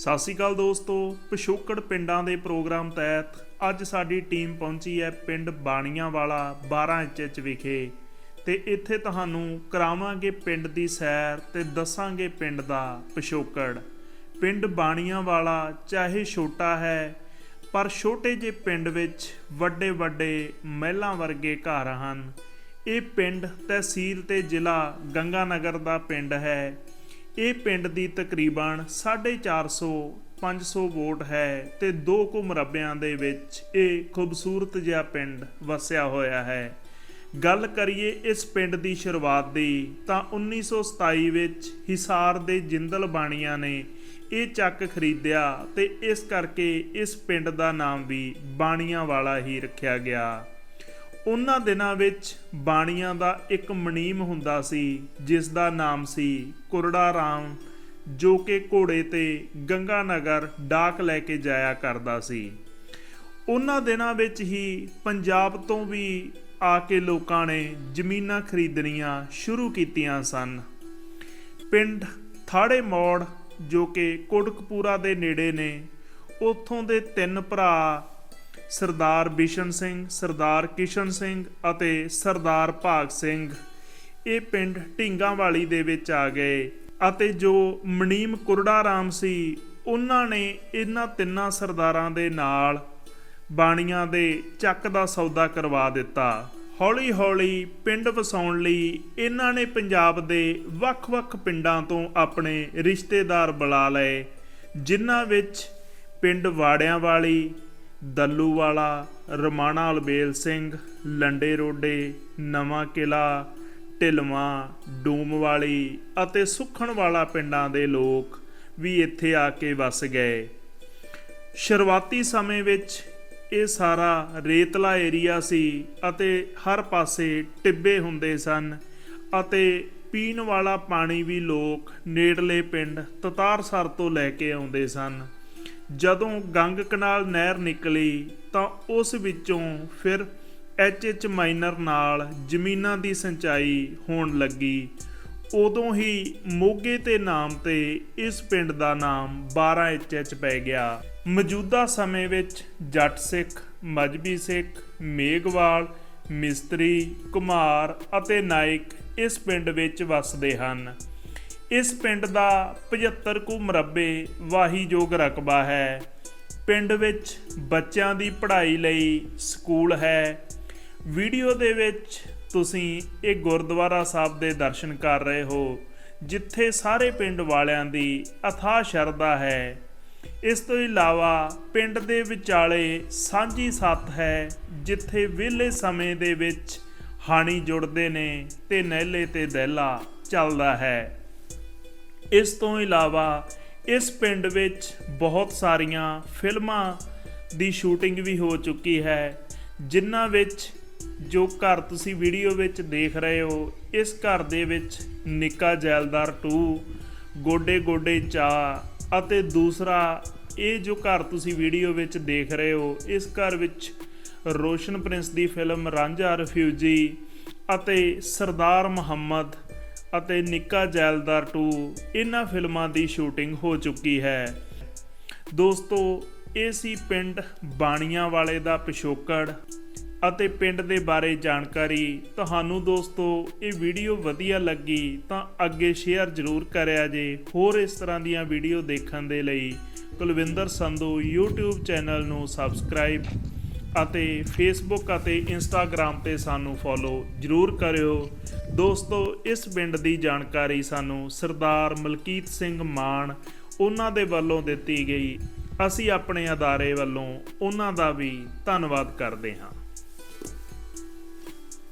ਸਤਿ ਸ਼੍ਰੀ ਅਕਾਲ ਦੋਸਤੋ, ਪਿਛੋਕੜ ਪਿੰਡਾਂ ਦੇ ਪ੍ਰੋਗਰਾਮ ਤਹਿਤ ਅੱਜ ਸਾਡੀ ਟੀਮ ਪਹੁੰਚੀ ਹੈ ਪਿੰਡ ਬਾਣੀਆਂ ਵਾਲਾ 12 ਇੰਚ ਵਿਖੇ। ਤੇ ਇੱਥੇ ਤੁਹਾਨੂੰ ਕਰਾਵਾਂਗੇ ਪਿੰਡ ਦੀ ਸੈਰ ਤੇ ਦੱਸਾਂਗੇ ਪਿੰਡ ਦਾ ਪਿਛੋਕੜ। ਪਿੰਡ ਬਾਣੀਆਂ ਵਾਲਾ ਚਾਹੇ ਛੋਟਾ ਹੈ, ਪਰ ਛੋਟੇ ਜਿਹੇ ਪਿੰਡ ਵਿੱਚ ਵੱਡੇ ਵੱਡੇ ਮਹਿਲਾਂ ਵਰਗੇ ਘਰ ਹਨ। ਇਹ ਪਿੰਡ ਤਹਿਸੀਲ ਤੇ ਜ਼ਿਲ੍ਹਾ ਗੰਗਾਨਗਰ ਦਾ ਪਿੰਡ ਹੈ। ਇਹ ਪਿੰਡ ਦੀ ਤਕਰੀਬਨ 450 500 ਵੋਟ ਹੈ ਤੇ 2 ਕੁ ਮੁਰੱਬਿਆਂ ਦੇ ਵਿੱਚ ਇਹ ਖੂਬਸੂਰਤ ਜਿਹਾ ਪਿੰਡ ਵਸਿਆ ਹੋਇਆ ਹੈ। ਗੱਲ ਕਰੀਏ ਇਸ ਪਿੰਡ ਦੀ ਸ਼ੁਰੂਆਤ ਦੀ, ਤਾਂ 1927 ਵਿੱਚ ਹਿਸਾਰ ਦੇ ਜਿੰਦਲ ਬਾਣੀਆਂ ਨੇ ਇਹ ਚੱਕ ਖਰੀਦਿਆ ਤੇ ਇਸ ਕਰਕੇ ਇਸ ਪਿੰਡ ਦਾ ਨਾਮ ਵੀ ਬਾਣੀਆਂ ਵਾਲਾ ਹੀ ਰੱਖਿਆ ਗਿਆ। ਉਹਨਾਂ ਦਿਨਾਂ ਵਿੱਚ ਬਾਣੀਆਂ ਦਾ ਇੱਕ ਮਨੀਮ ਹੁੰਦਾ ਸੀ, ਜਿਸ ਦਾ ਨਾਮ ਸੀ ਕੁਰੜਾ ਰਾਮ, ਜੋ ਕਿ ਘੋੜੇ ਤੇ ਗੰਗਾ ਨਗਰ ਡਾਕ ਲੈ ਕੇ ਜਾਇਆ ਕਰਦਾ ਸੀ। ਉਹਨਾਂ ਦਿਨਾਂ ਵਿੱਚ ਹੀ ਪੰਜਾਬ ਤੋਂ ਵੀ ਆ ਕੇ ਲੋਕਾਂ ਨੇ ਜ਼ਮੀਨਾਂ ਖਰੀਦਣੀਆਂ ਸ਼ੁਰੂ ਕੀਤੀਆਂ ਸਨ। ਪਿੰਡ ਥਾੜੇ ਮੋੜ ਜੋ ਕਿ ਕੋਟਕਪੂਰਾ ਦੇ ਨੇੜੇ ਨੇ, ਉੱਥੋਂ ਦੇ ਤਿੰਨ ਭਰਾ ਸਰਦਾਰ ਬਿਸ਼ਨ ਸਿੰਘ, ਸਰਦਾਰ ਕਿਸ਼ਨ ਸਿੰਘ ਅਤੇ ਸਰਦਾਰ ਭਾਗ ਸਿੰਘ। ਇਹ ਪਿੰਡ ਢਿੰਗਾਂ ਵਾਲੀ ਦੇ ਵਿੱਚ ਆ ਗਏ ਅਤੇ ਜੋ ਮਨੀਮ ਕੁਰੜਾ ਰਾਮ ਸੀ, ਉਹਨਾਂ ਨੇ ਇਹਨਾਂ ਤਿੰਨਾਂ ਸਰਦਾਰਾਂ ਦੇ ਨਾਲ ਬਾਣੀਆਂ ਦੇ ਚੱਕ ਦਾ ਸੌਦਾ ਕਰਵਾ ਦਿੱਤਾ। ਹੌਲੀ ਹੌਲੀ ਪਿੰਡ ਵਸਾਉਣ ਲਈ ਇਹਨਾਂ ਨੇ ਪੰਜਾਬ ਦੇ ਵੱਖ-ਵੱਖ ਪਿੰਡਾਂ ਤੋਂ ਆਪਣੇ ਰਿਸ਼ਤੇਦਾਰ ਬੁਲਾ ਲਏ, ਜਿਨ੍ਹਾਂ ਵਿੱਚ ਪਿੰਡ ਵਾੜਿਆਂ ਵਾਲੀ ਦੱਲੂਵਾਲਾ ਰਮਾਣਾ ਅਲਬੇਲ ਸਿੰਘ, ਲੰਡੇ ਰੋਡੇ, ਨਵਾਂ ਕਿਲਾ, ਢਿਲਵਾਂ, ਡੂਮਵਾਲੀ ਅਤੇ ਸੁਖਣ ਵਾਲਾ ਪਿੰਡਾਂ ਦੇ ਲੋਕ ਵੀ ਇੱਥੇ ਆ ਕੇ ਵਸ ਗਏ। ਸ਼ੁਰੂਆਤੀ ਸਮੇਂ ਵਿੱਚ ਇਹ ਸਾਰਾ ਰੇਤਲਾ ਏਰੀਆ ਸੀ ਅਤੇ ਹਰ ਪਾਸੇ ਟਿੱਬੇ ਹੁੰਦੇ ਸਨ ਅਤੇ ਪੀਣ ਵਾਲਾ ਪਾਣੀ ਵੀ ਲੋਕ ਨੇੜਲੇ ਪਿੰਡ ਤਤਾਰਸਰ ਤੋਂ ਲੈ ਕੇ ਆਉਂਦੇ ਸਨ। ਜਦੋਂ ਗੰਗ ਕਨਾਲ ਨਹਿਰ ਨਿਕਲੀ ਤਾਂ ਉਸ ਵਿੱਚੋਂ ਫਿਰ ਐਚ ਐਚ ਮਾਈਨਰ ਨਾਲ ਜ਼ਮੀਨਾਂ ਦੀ ਸਿੰਚਾਈ ਹੋਣ ਲੱਗੀ। ਉਦੋਂ ਹੀ ਮੋਗੇ ਤੇ ਨਾਮ ਤੇ ਇਸ ਪਿੰਡ ਦਾ ਨਾਮ 12 ਐਚ ਪੈ ਗਿਆ। ਮੌਜੂਦਾ ਸਮੇਂ ਵਿੱਚ ਜੱਟ ਸਿੱਖ, ਮਜਬੀ ਸਿੱਖ, ਮੇਘਵਾਲ, ਮਿਸਤਰੀ, ਕੁਮਾਰ ਅਤੇ ਨਾਇਕ ਇਸ ਪਿੰਡ ਵਿੱਚ ਵੱਸਦੇ ਹਨ। ਇਸ ਪਿੰਡ ਦਾ 75 ਕੁ ਮਰਬੇ ਵਾਹੀਯੋਗ ਰਕਬਾ ਹੈ। ਪਿੰਡ ਵਿੱਚ ਬੱਚਿਆਂ ਦੀ ਪੜ੍ਹਾਈ ਲਈ ਸਕੂਲ ਹੈ। ਵੀਡੀਓ ਦੇ ਵਿੱਚ ਤੁਸੀਂ ਇਹ ਗੁਰਦੁਆਰਾ ਸਾਹਿਬ ਦੇ ਦਰਸ਼ਨ ਕਰ ਰਹੇ ਹੋ, ਜਿੱਥੇ ਸਾਰੇ ਪਿੰਡ ਵਾਲਿਆਂ ਦੀ ਅਥਾਹ ਸ਼ਰਧਾ ਹੈ। ਇਸ ਤੋਂ ਇਲਾਵਾ ਪਿੰਡ ਦੇ ਵਿਚਾਲੇ ਸਾਂਝੀ ਸੱਤ ਹੈ, ਜਿੱਥੇ ਵਿਹਲੇ ਸਮੇਂ ਦੇ ਵਿੱਚ ਹਾਣੀ ਜੁੜਦੇ ਨੇ ਤੇ ਨਹਿਲੇ ਤੇ ਦਹਿਲਾ ਚੱਲਦਾ ਹੈ। ਇਸ ਤੋਂ ਇਲਾਵਾ ਇਸ ਪਿੰਡ ਵਿੱਚ ਬਹੁਤ ਸਾਰੀਆਂ ਫਿਲਮਾਂ ਦੀ ਸ਼ੂਟਿੰਗ ਵੀ ਹੋ ਚੁੱਕੀ ਹੈ, ਜਿਨ੍ਹਾਂ ਵਿੱਚ ਜੋ ਘਰ ਤੁਸੀਂ ਵੀਡੀਓ ਵਿੱਚ ਦੇਖ ਰਹੇ ਹੋ, ਇਸ ਘਰ ਦੇ ਵਿੱਚ ਨਿੱਕਾ ਜੈਲਦਾਰ 2 ਗੋਡੇ ਗੋਡੇ ਚਾ ਅਤੇ ਦੂਸਰਾ ਇਹ ਜੋ ਘਰ ਤੁਸੀਂ ਵੀਡੀਓ ਵਿੱਚ ਦੇਖ ਰਹੇ ਹੋ, ਇਸ ਘਰ ਵਿੱਚ ਰੋਸ਼ਨ ਪ੍ਰਿੰਸ ਦੀ ਫਿਲਮ ਰਾਂਝਾ ਰਿਫਿਊਜੀ ਅਤੇ ਸਰਦਾਰ ਮੁਹੰਮਦ ਅਤੇ ਨਿੱਕਾ ਜੈਲਦਾਰ 2 ਇਹਨਾਂ ਫਿਲਮਾਂ ਦੀ ਸ਼ੂਟਿੰਗ ਹੋ ਚੁੱਕੀ ਹੈ। ਦੋਸਤੋ, ਇਹ ਸੀ ਪਿੰਡ ਬਾਣੀਆਂ ਵਾਲੇ ਦਾ ਪਿਛੋਕੜ ਅਤੇ ਪਿੰਡ ਦੇ ਬਾਰੇ ਜਾਣਕਾਰੀ। ਤੁਹਾਨੂੰ ਦੋਸਤੋ, ਇਹ ਵੀਡੀਓ ਵਧੀਆ ਲੱਗੀ ਤਾਂ ਅੱਗੇ ਸ਼ੇਅਰ ਜ਼ਰੂਰ ਕਰਿਆ ਜੇ। ਹੋਰ ਇਸ ਤਰ੍ਹਾਂ ਦੀਆਂ ਵੀਡੀਓ ਦੇਖਣ ਦੇ ਲਈ ਕੁਲਵਿੰਦਰ ਸੰਧੂ YouTube ਚੈਨਲ ਨੂੰ ਸਬਸਕ੍ਰਾਈਬ ਅਤੇ ਫੇਸਬੁੱਕ ਅਤੇ Instagram ਤੇ ਸਾਨੂੰ ਫੋਲੋ ਜ਼ਰੂਰ ਕਰਿਓ। ਦੋਸਤੋ, ਇਸ ਪਿੰਡ ਦੀ ਜਾਣਕਾਰੀ ਸਾਨੂੰ ਸਰਦਾਰ ਮਲਕੀਤ ਸਿੰਘ ਮਾਨ ਉਹਨਾਂ ਦੇ ਵੱਲੋਂ ਦਿੱਤੀ ਗਈ। ਅਸੀਂ ਆਪਣੇ ਅਦਾਰੇ ਵੱਲੋਂ ਉਹਨਾਂ ਦਾ ਵੀ ਧੰਨਵਾਦ ਕਰਦੇ ਹਾਂ।